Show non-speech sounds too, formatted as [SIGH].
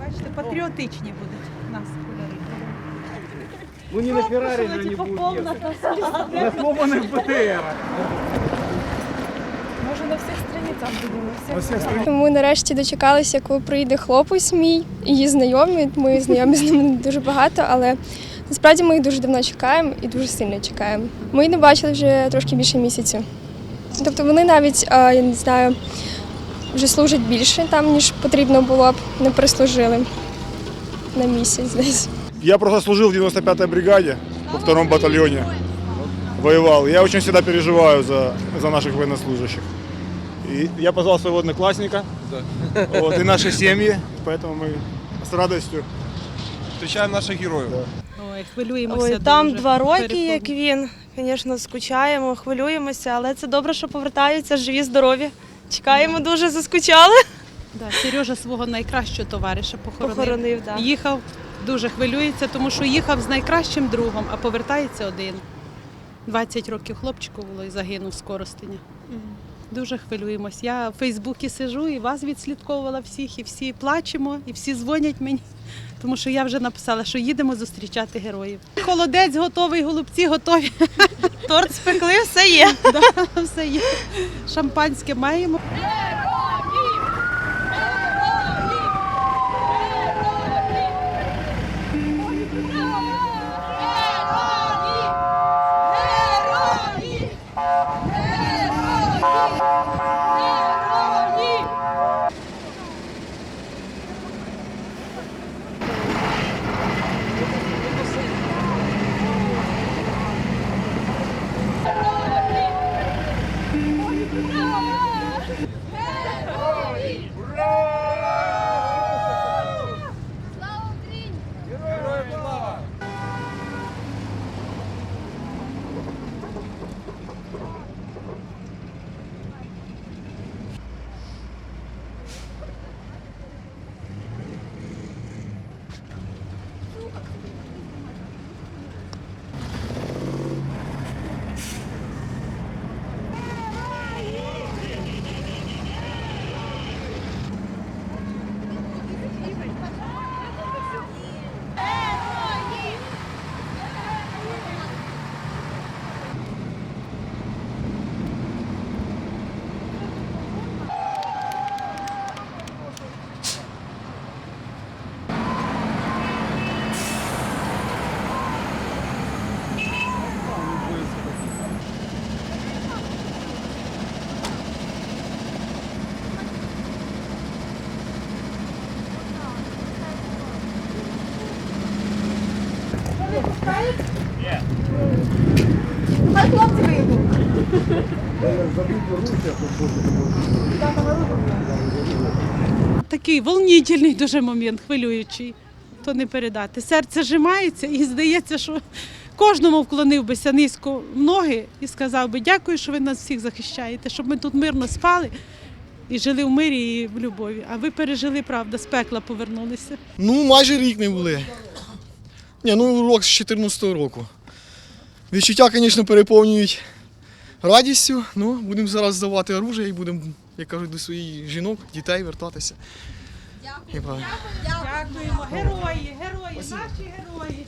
Бачите, патріотичні будуть у нас кольори. Ну не на Феррари же не будет ехать. На сломанных БТР. Може на всіх страницях будемо. Ми нарешті дочекалися, коли прийде хлопець мій, її знайомі. Ми знайомі з ними [LAUGHS] дуже багато, але насправді ми їх дуже давно чекаємо і дуже сильно чекаємо. Ми їх не бачили вже трошки більше місяця. Тобто вони навіть, я не знаю, вже служать більше там, ніж потрібно було б, не прислужили на місяць десь. Я просто служил в 95-й бригаде во втором батальоне. Воевал. Я очень всегда переживаю за, за наших военнослужащих. И я позвал своего одноклассника вот, и наши семьи, поэтому мы с радостью Встречаем наших героев. Ой, хвилюємося. Ой, там дуже. два роки, як він. Звісно, скучаємо, хвилюємося, але це добре, що повертаються, живі, здорові. Чекаємо дуже, заскучали. Да, Сережа свого найкращого товариша похоронив. Похоронив, да. Їхав, дуже хвилюється, тому що їхав з найкращим другом, а повертається один. 20 років хлопчику було і загинув з Коростеня. Дуже хвилюємось. Я в Фейсбуці сижу і вас відслідковувала всіх, і всі плачемо, і всі дзвонять мені. Тому що я вже написала, що їдемо зустрічати героїв. Холодець готовий, голубці готові. [LAUGHS] Торт спекли, все є. [LAUGHS] Все є. Шампанське маємо. Такий волнительний дуже момент, хвилюючий. То не передати. Серце зжимається і здається, що кожному вклонив бися низько в ноги і сказав би дякую, що ви нас всіх захищаєте, щоб ми тут мирно спали і жили в мирі і в любові. А ви пережили, правда, з пекла повернулися. Ну, майже рік не були. Ні, ну рок з 14 року. Відчуття, звісно, переповнюють радістю. Ну, будемо зараз здавати оружие і будемо, як кажуть, до своїх жінок, дітей вертатися. Дякую. Дякуємо, герої, герої, наші герої.